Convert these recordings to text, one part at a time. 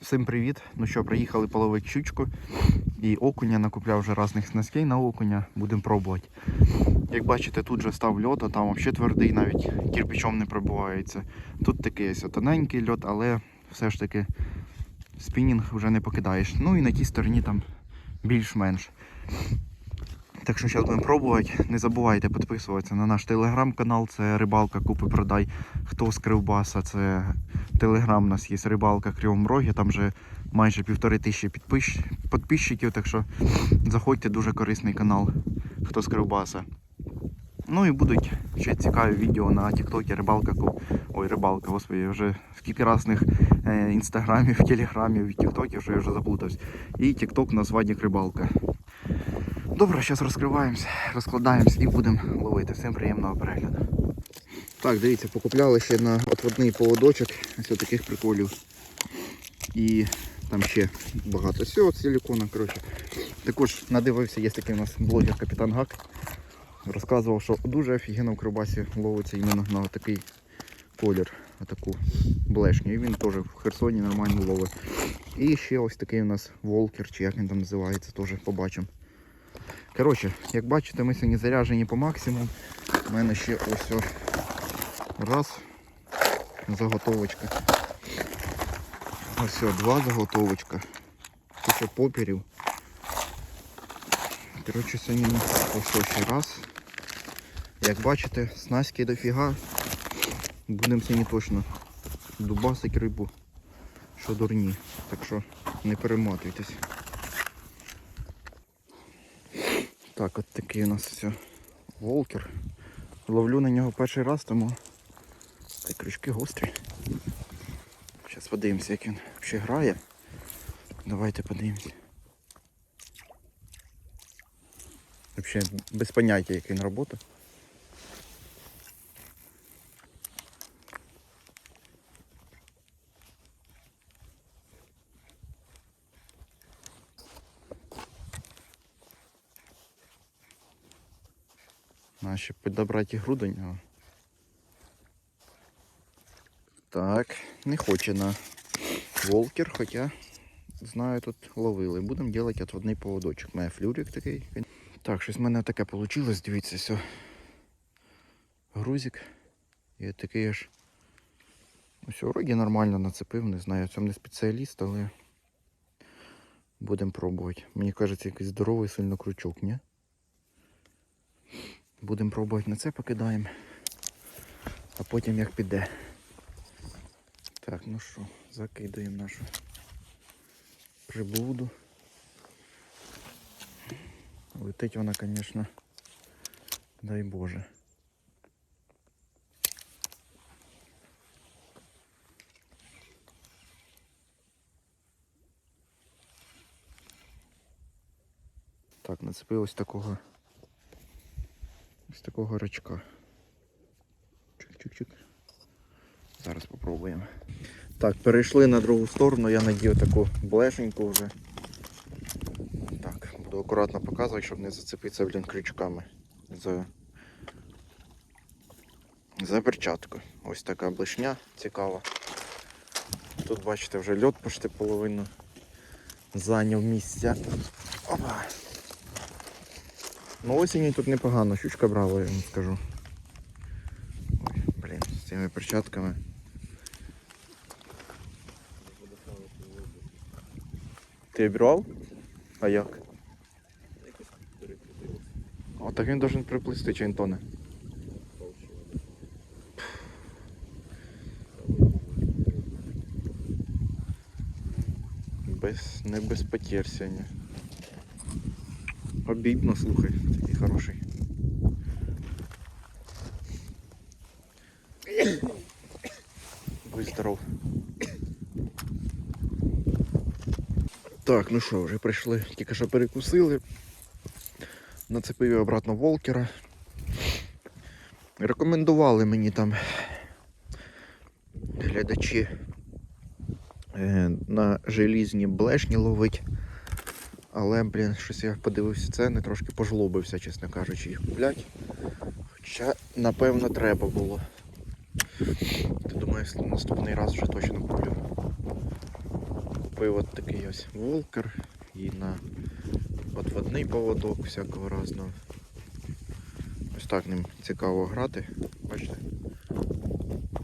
Всім привіт! Ну що, приїхали половити щучку і окуня накупляв вже різних снастей на окуня, будемо пробувати. Як бачите, тут же став льот, а там взагалі твердий, навіть кирпичом не пробувається. Тут такий ось тоненький льот, але все ж таки спінінг вже не покидаєш. Ну і на тій стороні там більш-менш. Так що зараз будемо пробувати. Не забувайте підписуватися на наш телеграм-канал, це рибалка Купи Продай. Хто з Кривбаса, це телеграм у нас є рибалка Кривому Рогі, там вже майже півтори тисячі підпис... підписчиків, так що заходьте, дуже корисний канал, хто з Кривбаса. Ну і будуть ще цікаві відео на Тіктокі рибалка. Ой, рибалка, господи, вже скільки разних е, інстаграмів, телеграмів і тіктоків, що я вже заплутався. І тікток на звадник рибалка. Добре, зараз розкриваємось, розкладаємось і будемо ловити. Всім приємного перегляду. Так, дивіться, покупляли ще на отводний поводочок. Ось таких приколів. І там ще багато всього силікона. Коротше. Також надивився, є такий у нас блогер Капітан Гак. Розказував, що дуже офігенно в Кривбасі ловиться іменно на такий колір, таку блешню. І він теж в Херсоні нормально ловить. І ще ось такий у нас волкер, чи як він там називається, теж побачимо. Коротше, як бачите, ми сьогодні заряджені по максимуму. У мене ще ось раз заготовочка. Ось два заготовочка. Куча попірів. Коротше, сьогодні ось ще раз. Як бачите, снастки дофіга. Будемо сьогодні точно дубасить рибу, що дурні. Так що не перематуйтесь. Так, от такий у нас волкер. Ловлю на нього перший раз, тому та крючки гострі. Зараз подивимося, як він взагалі грає. Давайте подивимося. Взагалі без поняття, як він працює. Треба ще до нього. Так, не хоче на волкер, хоча знаю, тут ловили. Будемо робити отводний поводочок. Має флюрик такий. Так, щось в мене таке вийшло, дивіться, все. Грузик. І такий аж. Ось вроді нормально нацепив, не знаю, я цьому не спеціаліст, але будемо пробувати. Мені кажеться, якийсь здоровий сильно крючок, ні? Будемо пробувати на це покидаємо. А потім як піде. Так, ну що, закидаємо нашу приблуду. Летить вона, звісно, дай Боже. Так, нацепилось такого ось такого рачка. Чик-чик-чик. Зараз спробуємо. Так, перейшли на другу сторону, я надів таку блешеньку вже. Так, буду акуратно показувати, щоб не зацепитися блін, крючками за, за перчатку. Ось така блешня цікава. Тут бачите вже льот почти половину зайняв місця. Опа! Ну осінь тут непогано, щучка брала, я вам скажу. Ой, блін, з цими перчатками. Ти обірвав? А як? О, так він должен приплисти, чи він тоне. Без, не без потерь сьогодні. Обідно, слухай, такий хороший. Будь здоров. Так, ну що, вже прийшли, тільки що перекусили. Нацепив я обратно волкера. Рекомендували мені там глядачі е, на желізні блешні ловить. Але, блін, щось я подивився ціни, трошки пожлобився, чесно кажучи, їх куплять. Хоча, напевно, треба було. То думаю, наступний раз вже точно куплю. Купив от такий ось волкер і на отводний поводок всякого разного. Ось так ним цікаво грати. Бачите?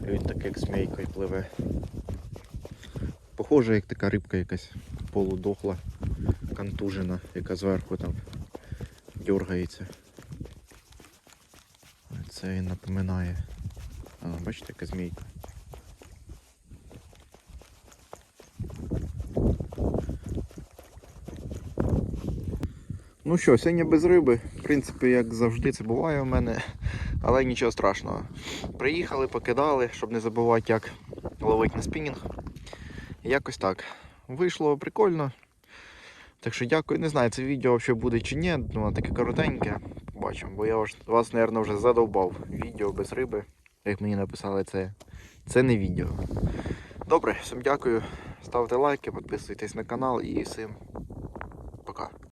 Він так як змійкою пливе. Похоже, як така рибка якась полудохла, контужена, яка зверху там дергається. Це він напоминає. А, бачите, яка змійка. Ну що, сьогодні без риби. В принципі, як завжди, це буває у мене, але нічого страшного. Приїхали, покидали, щоб не забувати, як ловити на спінінг. Якось так. Вийшло прикольно. Так що дякую. Не знаю, це відео взагалі буде чи ні, ну, таке коротеньке. Побачимо, бо я вас, мабуть, вже задовбав. Відео без риби. Як мені написали, це, це не відео. Добре, всім дякую. Ставте лайки, підписуйтесь на канал і всім пока.